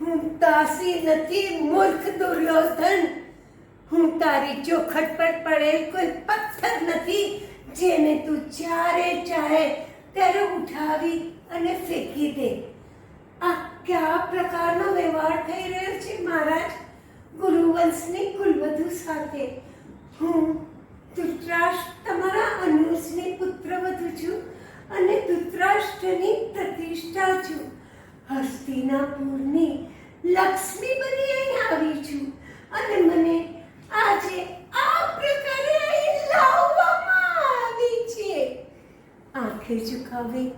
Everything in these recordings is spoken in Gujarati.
શકતી નથી, મૂર્ખ દુર્યોધન. હું તારી ચોખટ પર પડેલ કોઈ પથ્થર નથી, જેને તું જ્યારે ચાહે ત્યારે ઉઠાવી અને ફેંકી દે. આ કયા પ્રકારનો વ્યવહાર થઈ રહ્યો છે મહારાજ? ગુરુવંશની કુલવધુ સાથે. હું ધૃતરાષ્ટ્ર તમારા અનુજની પુત્રવધુ છું અને ધૃતરાષ્ટ્રની પ્રતિષ્ઠા છું. હસ્તિનાપુરની લક્ષ્મી બની અહીં આવી છું. અને મને આજે આ પ્રકારે અહીં લાવવામાં આવી છે. આંખે ઝુકાવે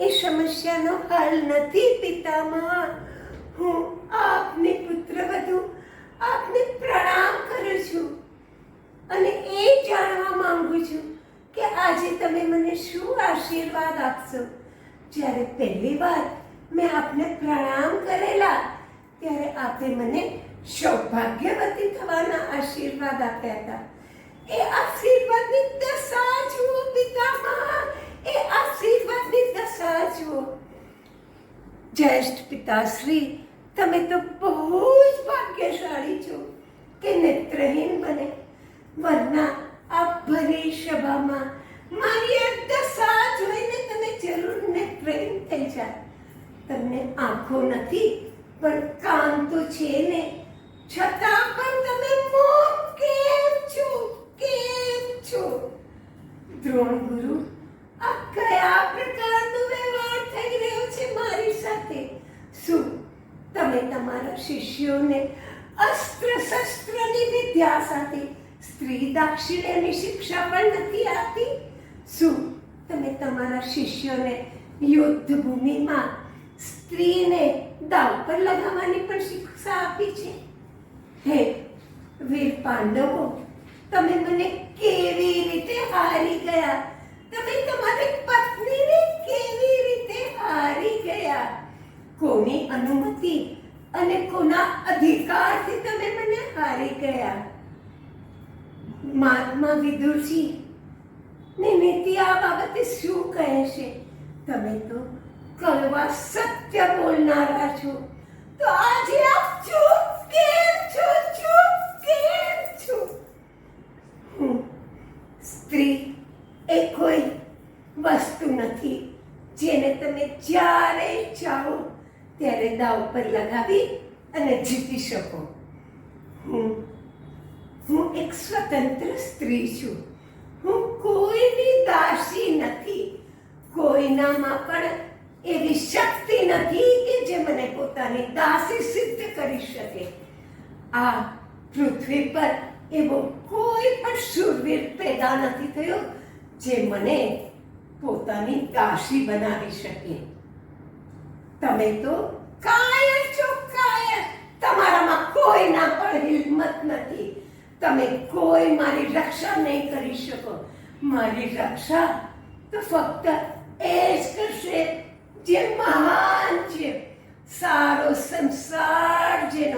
એ સમસ્યાનો હલ નથી પિતામહ હું આપની પુત્રવધુ આપને પ્રણામ કરું છું. અને એ જાણવા માંગુ છું કે આજે તમે મને શું આશીર્વાદ આપશો? જ્યારે પહેલી વાર મેં આપને પ્રણામ કરેલા ત્યારે આપે મને સૌભાગ્યવતી થવાના આશીર્વાદ આપ્યા હતા. એ આશીર્વાદની દશા જુઓ પિતામહ એ આશીર્વાદની દશા જુઓ. જ્યેષ્ઠ પિતાશ્રી, તમે તો બહુ જ ભાગ્યશાળી છો કે નેત્રહીન બને. વરના આ ભરી સભામાં મારી આ દશા જોઈને તમે જરૂર નેત્રહીન થઈ જાય તમને આંખો નથી પણ કામ તો છે ને. છતાં પણ તમે મૌન કેમ છો? કેમ છો? દ્રોણ ગુરુ આ કયા પ્રકારનો વ્યવહાર થઈ રહ્યો છે મારી સાથે? શું તમે તમારા શિષ્યોને અસ્ત્ર શસ્ત્રની વિદ્યા સાથે સ્ત્રી દાક્ષિણ્યની શિક્ષા પણ નથી આપી? શું તમે તમારા શિષ્યોને યુદ્ધ ભૂમિમાં સ્ત્રીને દાવ પર લગાવવાની પણ શિક્ષા આપી છે. હે, વીર પાંડવો, તમે મને કેવી રીતે હારી ગયા? તમે તમારી પત્નીને કેવી રીતે હારી ગયા? કોની અનુમતિ અને કોના અધિકારથી તમે મને હારી ગયા? મહાત્મા વિદુરજી ને નીતિ આ બાબતે શું કહે છે તમે તો કડવા સત્ય બોલનારા છો. તો આજે આપ ચૂપ કેમ છો? ચૂપ કેમ છો? સ્ત્રી એ કોઈ વસ્તુ નથી જેને તમે જ્યારે ચાહો ત્યારે દાવ પર લગાવી અને જીતી શકો. હું હું એક સ્વતંત્ર સ્ત્રી છું. હું કોઈની દાસી નથી. કોઈનામાં પણ એવી શક્તિ નથી કે જે મને પોતાની દાસી સિદ્ધ કરી શકે. આ પૃથ્વી પર એવો કોઈ પણ શૂરવીર પેદા નથી થયો જે મને પોતાની દાસી બનાવી શકે. તમે તો કાયર છો, કાયર. તમારામાં કોઈના પણ હિંમત નથી. તમે કોઈ મારી રક્ષા નહીં કરી શકો. મારી રક્ષા તો ફક્ત એ જ કરશે જે મહાન છે સારો સંસાર જેનો